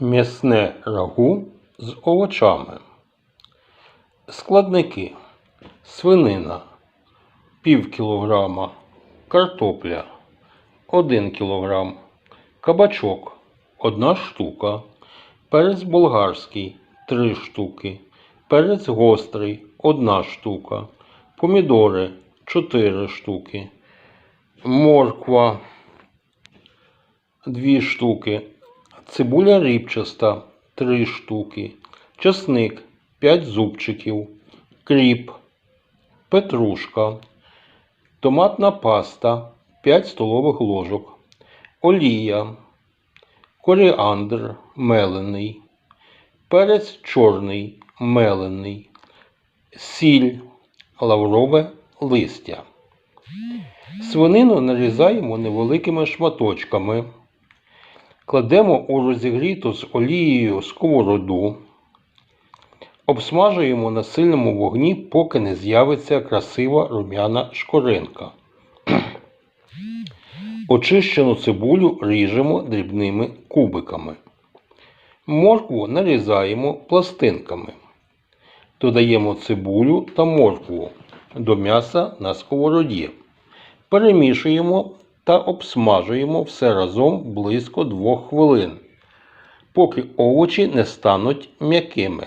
М'ясне рагу з овочами. Складники. Свинина. Пів кілограма, картопля. 1 кілограм, кабачок. 1 штука, перець болгарський. 3 штуки, перець гострий. 1 штука, помідори. 4 штуки, морква. 2 штуки, цибуля рібчаста 3 штуки, часник 5 зубчиків, кріп, петрушка, томатна паста 5 столових ложок, олія, коріандр мелений, перець чорний мелений, сіль, лаврове листя. Свинину нарізаємо невеликими шматочками. Кладемо у розігріту з олією сковороду. Обсмажуємо на сильному вогні, поки не з'явиться красива рум'яна шкоринка. Очищену цибулю ріжемо дрібними кубиками. Моркву нарізаємо пластинками. Додаємо цибулю та моркву до м'яса на сковороді. Перемішуємо та обсмажуємо все разом близько 2 хвилин, поки овочі не стануть м'якими.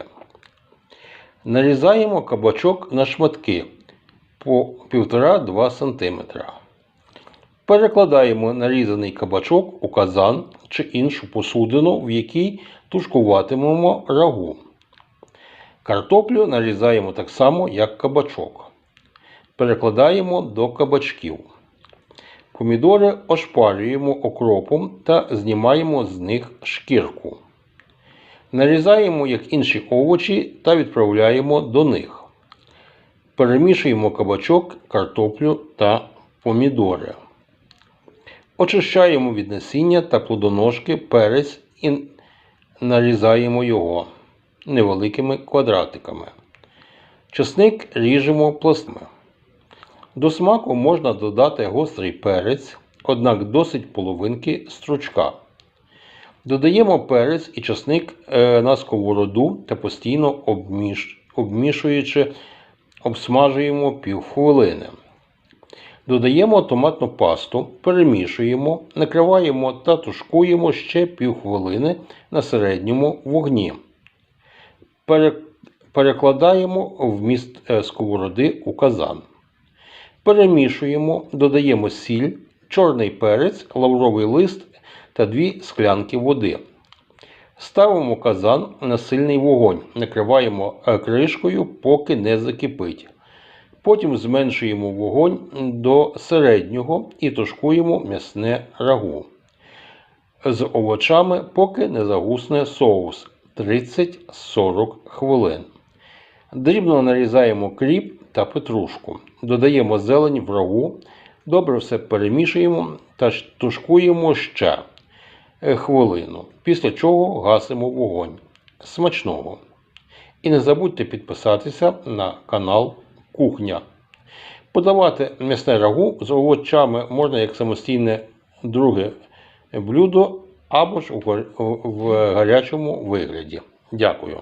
Нарізаємо кабачок на шматки по 1,5-2 см. Перекладаємо нарізаний кабачок у казан чи іншу посудину, в якій тушкуватимемо рагу. Картоплю нарізаємо так само, як кабачок. Перекладаємо до кабачків. Помідори ошпарюємо окропом та знімаємо з них шкірку. Нарізаємо, як інші овочі, та відправляємо до них. Перемішуємо кабачок, картоплю та помідори. Очищаємо від насіння та плодоножки перець і нарізаємо його невеликими квадратиками. Чесник ріжемо пластами. До смаку можна додати гострий перець, однак досить половинки стручка. Додаємо перець і часник на сковороду та постійно обміш... обмішуючи, обсмажуємо півхвилини. Додаємо томатну пасту, перемішуємо, накриваємо та тушкуємо ще півхвилини на середньому вогні. Перекладаємо вміст е, сковороди у казан. Перемішуємо, додаємо сіль, чорний перець, лавровий лист та 2 склянки води. Ставимо казан на сильний вогонь, накриваємо е, кришкою, поки не закипить. Потім зменшуємо вогонь до середнього і тушкуємо м'ясне рагу з овочами, поки не загусне соус 30-40 хвилин. Дрібно нарізаємо кріп та петрушку. Додаємо зелень в рагу. Добре все перемішуємо та тушкуємо ще хвилину, після чого гасимо вогонь. Смачного! І не забудьте підписатися на канал Кухня. Подавати м'ясне рагу з овочами можна як самостійне друге блюдо або ж в гарячому вигляді. Дякую.